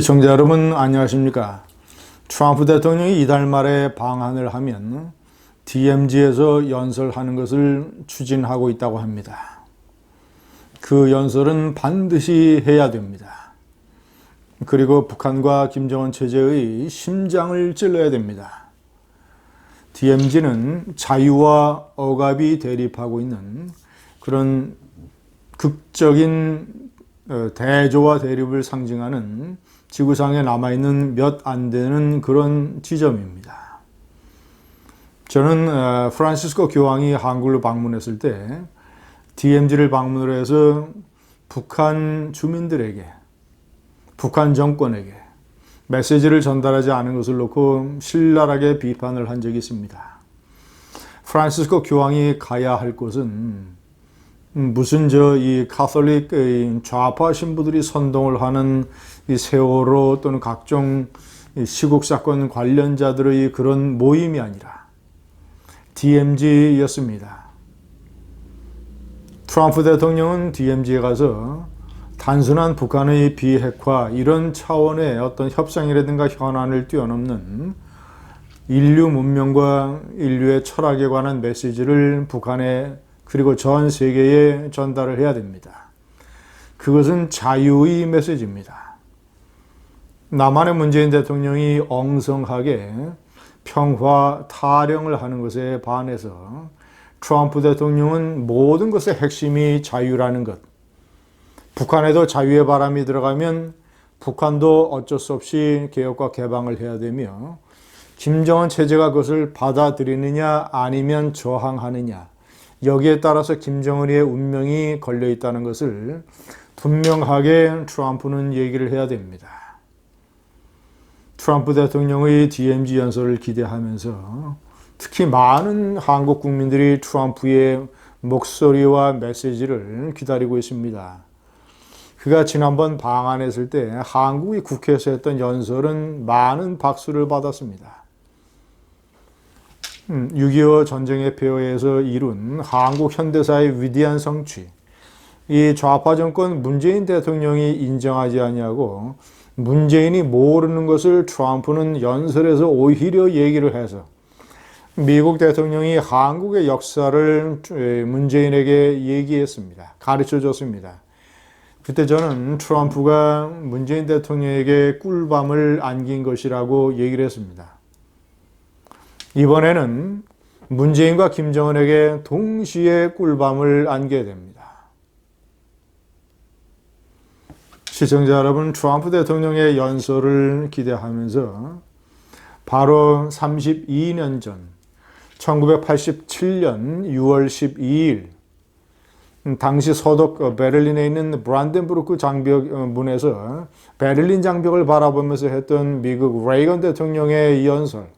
시청자 여러분 안녕하십니까? 트럼프 대통령이 이달 말에 방한을 하면 DMZ에서 연설하는 것을 추진하고 있다고 합니다. 그 연설은 반드시 해야 됩니다. 그리고 북한과 김정은 체제의 심장을 찔러야 됩니다. DMZ는 자유와 억압이 대립하고 있는 그런 극적인 어, 대조와 대립을 상징하는 지구상에 남아있는 몇 안 되는 그런 지점입니다. 저는 어, 프란시스코 교황이 한국을 방문했을 때 DMZ를 방문을 해서 북한 주민들에게, 북한 정권에게 메시지를 전달하지 않은 것을 놓고 신랄하게 비판을 한 적이 있습니다. 프란시스코 교황이 가야 할 곳은 무슨 저 이 카톨릭 좌파 신부들이 선동을 하는 이 세월호 또는 각종 시국 사건 관련자들의 그런 모임이 아니라 DMZ였습니다. 트럼프 대통령은 DMZ에 가서 단순한 북한의 비핵화 이런 차원의 어떤 협상이라든가 현안을 뛰어넘는 인류 문명과 인류의 철학에 관한 메시지를 북한에 그리고 전 세계에 전달을 해야 됩니다. 그것은 자유의 메시지입니다. 남한의 문재인 대통령이 엉성하게 평화 타령을 하는 것에 반해서 트럼프 대통령은 모든 것의 핵심이 자유라는 것. 북한에도 자유의 바람이 들어가면 북한도 어쩔 수 없이 개혁과 개방을 해야 되며 김정은 체제가 그것을 받아들이느냐 아니면 저항하느냐 여기에 따라서 김정은의 운명이 걸려 있다는 것을 분명하게 트럼프는 얘기를 해야 됩니다. 트럼프 대통령의 DMZ 연설을 기대하면서 특히 많은 한국 국민들이 트럼프의 목소리와 메시지를 기다리고 있습니다. 그가 지난번 방한했을 때 한국이 국회에서 했던 연설은 많은 박수를 받았습니다. 6.25 음, 전쟁의 폐허에서 이룬 한국 현대사의 위대한 성취. 이 좌파 정권 문재인 대통령이 인정하지 아니하고 문재인이 모르는 것을 트럼프는 연설에서 오히려 얘기를 해서 미국 대통령이 한국의 역사를 문재인에게 얘기했습니다. 가르쳐 줬습니다. 그때 저는 트럼프가 문재인 대통령에게 꿀밤을 안긴 것이라고 얘기를 했습니다. 이번에는 문재인과 김정은에게 동시에 꿀밤을 안게 됩니다. 시청자 여러분, 트럼프 대통령의 연설을 기대하면서 바로 32년 전, 1987년 6월 12일, 당시 서독 베를린에 있는 브란덴부르크 장벽 어, 문에서 베를린 장벽을 바라보면서 했던 미국 레이건 대통령의 연설,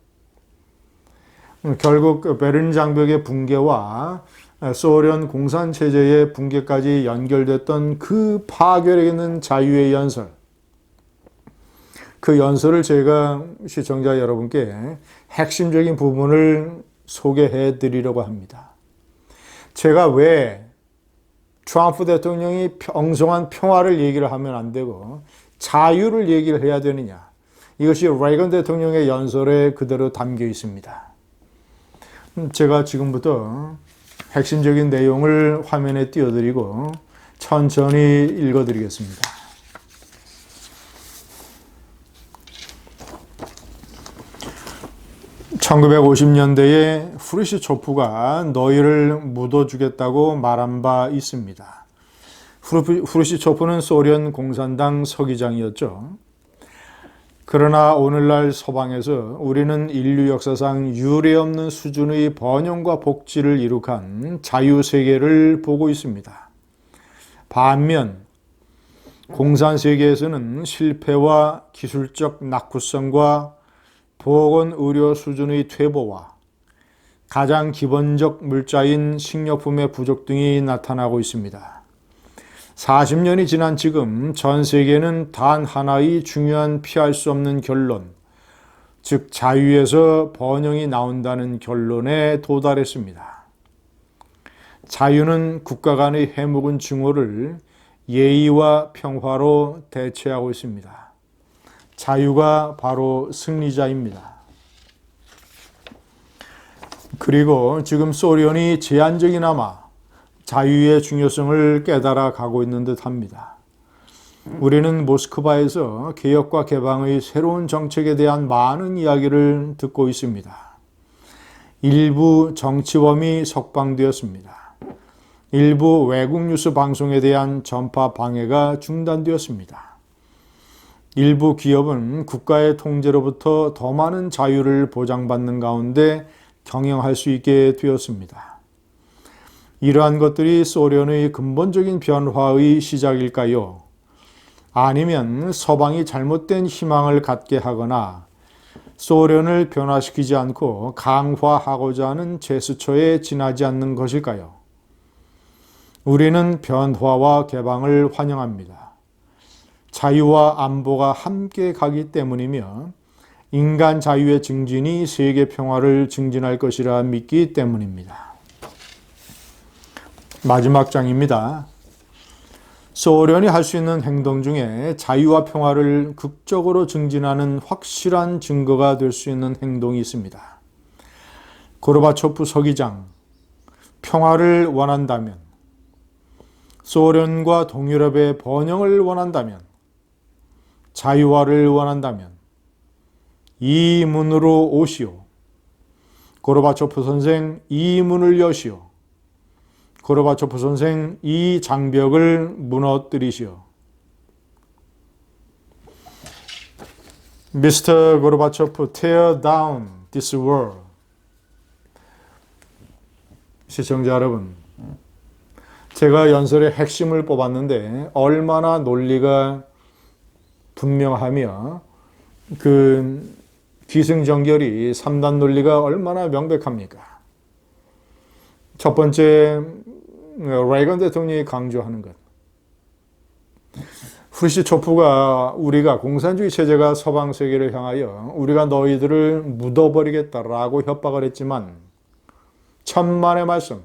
결국 그 베른 장벽의 붕괴와 소련 공산 체제의 붕괴까지 연결됐던 그 파괴력 있는 자유의 연설. 그 연설을 제가 시청자 여러분께 핵심적인 부분을 소개해 드리려고 합니다. 제가 왜 트럼프 대통령이 엉성한 평화를 얘기를 하면 안 되고 자유를 얘기를 해야 되느냐. 이것이 레이건 대통령의 연설에 그대로 담겨 있습니다. 제가 지금부터 핵심적인 내용을 화면에 띄워드리고 천천히 읽어드리겠습니다. (1950년대에) 후르시초프가 너희를 묻어주겠다고 말한 바 있습니다. 후르시초프는 소련 공산당 서기장이었죠. 그러나 오늘날 서방에서 우리는 인류 역사상 유례없는 수준의 번영과 복지를 이룩한 자유세계를 보고 있습니다. 반면 공산세계에서는 실패와 기술적 낙후성과 보건의료 수준의 퇴보와 가장 기본적 물자인 식료품의 부족 등이 나타나고 있습니다. 40년이 지난 지금 전 세계는 단 하나의 중요한 피할 수 없는 결론, 즉 자유에서 번영이 나온다는 결론에 도달했습니다. 자유는 국가 간의 해묵은 증오를 예의와 평화로 대체하고 있습니다. 자유가 바로 승리자입니다. 그리고 지금 소련이 제한적이나마 자유의 중요성을 깨달아 가고 있는 듯 합니다. 우리는 모스크바에서 개혁과 개방의 새로운 정책에 대한 많은 이야기를 듣고 있습니다. 일부 정치범이 석방되었습니다. 일부 외국 뉴스 방송에 대한 전파 방해가 중단되었습니다. 일부 기업은 국가의 통제로부터 더 많은 자유를 보장받는 가운데 경영할 수 있게 되었습니다. 이러한 것들이 소련의 근본적인 변화의 시작일까요? 아니면 서방이 잘못된 희망을 갖게 하거나 소련을 변화시키지 않고 강화하고자 하는 제스처에 지나지 않는 것일까요? 우리는 변화와 개방을 환영합니다. 자유와 안보가 함께 가기 때문이며 인간 자유의 증진이 세계 평화를 증진할 것이라 믿기 때문입니다. 마지막 장입니다. 소련이 할 수 있는 행동 중에 자유와 평화를 극적으로 증진하는 확실한 증거가 될 수 있는 행동이 있습니다. 고르바초프 서기장, 평화를 원한다면, 소련과 동유럽의 번영을 원한다면, 자유화를 원한다면, 이 문으로 오시오. 고르바초프 선생, 이 문을 여시오. 고르바초프 선생, 이 장벽을 무너뜨리시오. Mr. 고르바초프, tear down this wall. 시청자 여러분, 제가 연설의 핵심을 뽑았는데 얼마나 논리가 분명하며 그 기승전결이 3단 논리가 얼마나 명백합니까? 첫 번째, 레이건 대통령이 강조하는 것. 후르시초프가 우리가 공산주의 체제가 서방 세계를 향하여 우리가 너희들을 묻어버리겠다라고 협박을 했지만 천만의 말씀.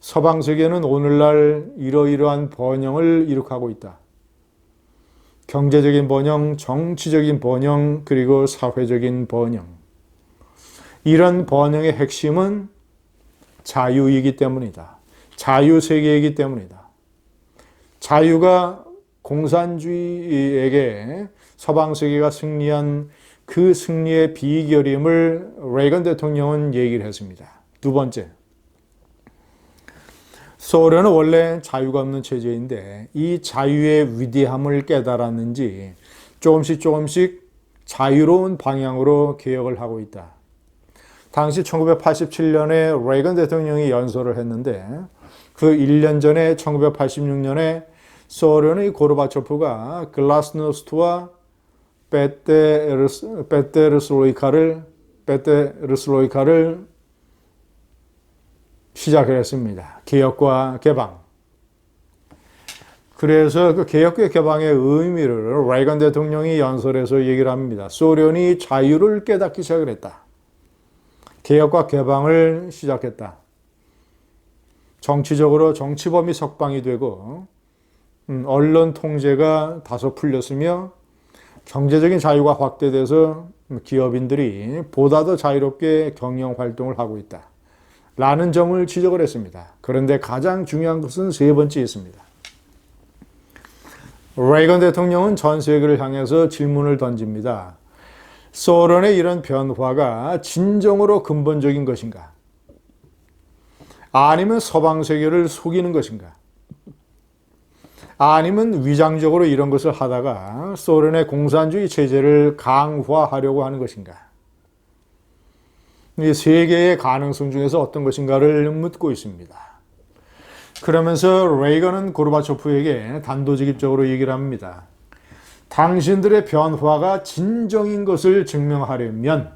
서방 세계는 오늘날 이러이러한 번영을 이룩하고 있다. 경제적인 번영, 정치적인 번영, 그리고 사회적인 번영. 이런 번영의 핵심은 자유이기 때문이다. 자유 세계이기 때문이다. 자유가 공산주의에게 서방 세계가 승리한 그 승리의 비결임을 레이건 대통령은 얘기를 했습니다. 두 번째. 소련은 원래 자유가 없는 체제인데 이 자유의 위대함을 깨달았는지 조금씩 조금씩 자유로운 방향으로 개혁을 하고 있다. 당시 1987년에 레이건 대통령이 연설을 했는데 그 1년 전에 1986년에 소련의 고르바초프가 글라스노스트와 베테르스로이카를 베테르스로이카를 시작을 했습니다. 개혁과 개방. 그래서 그 개혁과 개방의 의미를 레이건 대통령이 연설에서 얘기를 합니다. 소련이 자유를 깨닫기 시작을 했다. 개혁과 개방을 시작했다. 정치적으로 정치범이 석방이 되고 음, 언론 통제가 다소 풀렸으며 경제적인 자유가 확대돼서 기업인들이 보다 더 자유롭게 경영 활동을 하고 있다. 라는 점을 지적을 했습니다. 그런데 가장 중요한 것은 세 번째 있습니다. 레이건 대통령은 전 세계를 향해서 질문을 던집니다. 소련의 이런 변화가 진정으로 근본적인 것인가? 아니면 서방 세계를 속이는 것인가? 아니면 위장적으로 이런 것을 하다가 소련의 공산주의 체제를 강화하려고 하는 것인가? 세 개의 가능성 중에서 어떤 것인가를 묻고 있습니다. 그러면서 레이건은 고르바초프에게 단도직입적으로 얘기를 합니다. 당신들의 변화가 진정인 것을 증명하려면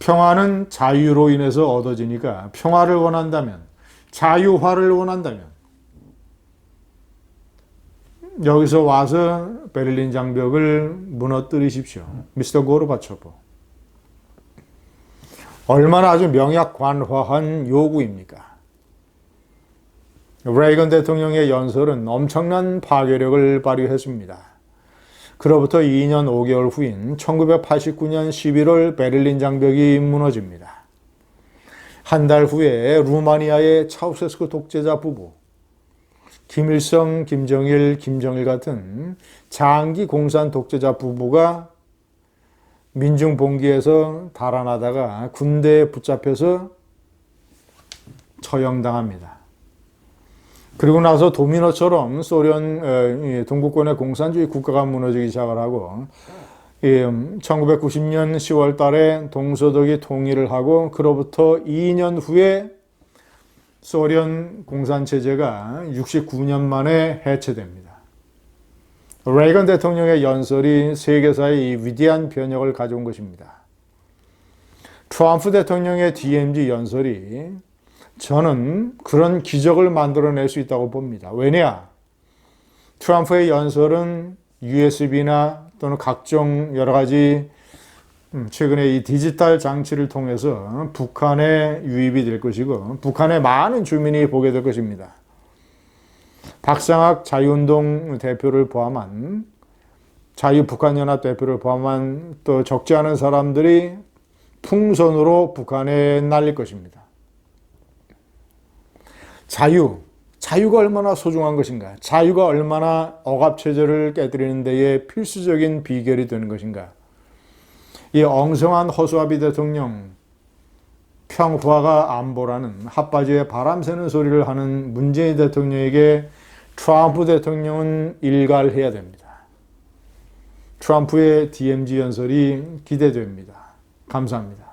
평화는 자유로 인해서 얻어지니까 평화를 원한다면 자유화를 원한다면 여기서 와서 베를린 장벽을 무너뜨리십시오. 미스터 고르바초프. 얼마나 아주 명약관화한 요구입니까? 레이건 대통령의 연설은 엄청난 파괴력을 발휘했습니다. 그로부터 2년 5개월 후인 1989년 11월 베를린 장벽이 무너집니다. 한 달 후에 루마니아의 차우세스크 독재자 부부, 김일성, 김정일, 김정일 같은 장기 공산 독재자 부부가 민중 봉기에서 달아나다가 군대에 붙잡혀서 처형당합니다. 그리고 나서 도미노처럼 소련 어, 동구권의 공산주의 국가가 무너지기 시작을 하고 1990년 10월 달에 동서독이 통일을 하고 그로부터 2년 후에 소련 공산체제가 69년 만에 해체됩니다. 레이건 대통령의 연설이 세계사의 이 위대한 변혁을 가져온 것입니다. 트럼프 대통령의 DMZ 연설이 저는 그런 기적을 만들어낼 수 있다고 봅니다. 왜냐? 트럼프의 연설은 USB나 또는 각종 여러 가지 음, 최근에 이 디지털 장치를 통해서 북한에 유입이 될 것이고 북한의 많은 주민이 보게 될 것입니다. 박상학 자유운동 대표를 포함한 자유북한연합 대표를 포함한 또 적지 않은 사람들이 풍선으로 북한에 날릴 것입니다. 자유, 자유가 얼마나 소중한 것인가? 자유가 얼마나 억압체제를 깨뜨리는 데에 필수적인 비결이 되는 것인가? 이 엉성한 허수아비 대통령, 평화가 안보라는 핫바지에 바람 새는 소리를 하는 문재인 대통령에게 트럼프 대통령은 일갈해야 됩니다. 트럼프의 DMZ 연설이 기대됩니다. 감사합니다.